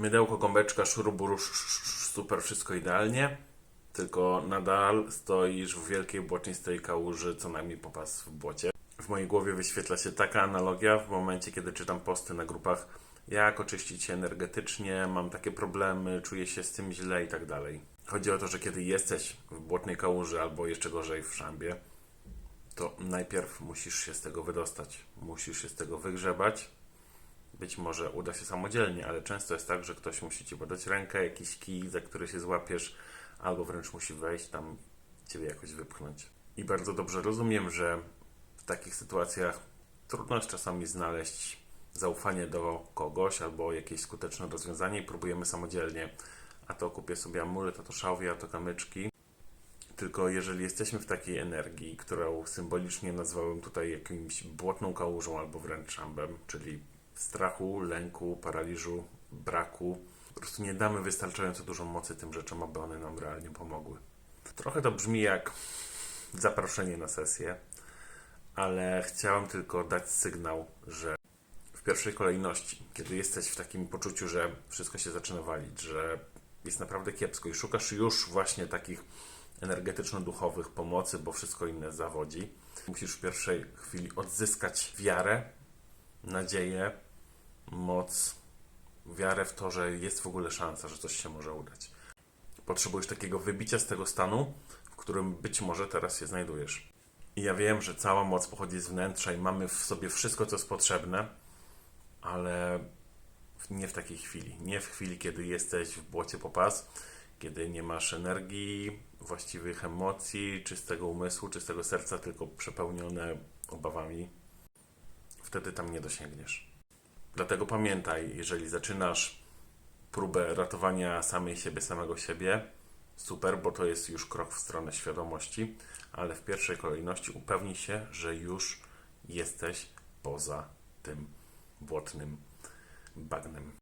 Mydełko, gąbeczka, szuruburu, sz- sz- sz- super, wszystko idealnie. Tylko nadal stoisz w wielkiej błotnistej kałuży, co najmniej popas w błocie. W mojej głowie wyświetla się taka analogia w momencie, kiedy czytam posty na grupach, jak oczyścić się energetycznie, mam takie problemy, czuję się z tym źle i tak dalej. Chodzi o to, że kiedy jesteś w błotnej kałuży albo jeszcze gorzej w szambie, to najpierw musisz się z tego wydostać. Musisz się z tego wygrzebać. Być może uda się samodzielnie, ale często jest tak, że ktoś musi ci podać rękę, jakiś kij, za który się złapiesz, albo wręcz musi wejść tam, ciebie jakoś wypchnąć. I bardzo dobrze rozumiem, że w takich sytuacjach trudno jest czasami znaleźć zaufanie do kogoś albo jakieś skuteczne rozwiązanie i próbujemy samodzielnie. A to kupię sobie amulet, a to szałwie, a to kamyczki. Tylko jeżeli jesteśmy w takiej energii, którą symbolicznie nazwałem tutaj jakimś błotną kałużą albo wręcz szambem, czyli strachu, lęku, paraliżu, braku, po prostu nie damy wystarczająco dużo mocy tym rzeczom, aby one nam realnie pomogły. Trochę to brzmi jak zaproszenie na sesję, ale chciałem tylko dać sygnał, że w pierwszej kolejności, kiedy jesteś w takim poczuciu, że wszystko się zaczyna walić, że jest naprawdę kiepsko i szukasz już właśnie takich energetyczno-duchowych pomocy, bo wszystko inne zawodzi, musisz w pierwszej chwili odzyskać wiarę, nadzieję, moc, wiarę w to, że jest w ogóle szansa, że coś się może udać. Potrzebujesz takiego wybicia z tego stanu, w którym być może teraz się znajdujesz. I ja wiem, że cała moc pochodzi z wnętrza i mamy w sobie wszystko, co jest potrzebne, ale nie w takiej chwili. Nie w chwili, kiedy jesteś w błocie po pas, kiedy nie masz energii, właściwych emocji, czystego umysłu, czystego serca, tylko przepełnione obawami. Wtedy tam nie dosięgniesz. Dlatego pamiętaj, jeżeli zaczynasz próbę ratowania samej siebie, samego siebie, super, bo to jest już krok w stronę świadomości, ale w pierwszej kolejności upewnij się, że już jesteś poza tym błotnym bagnem.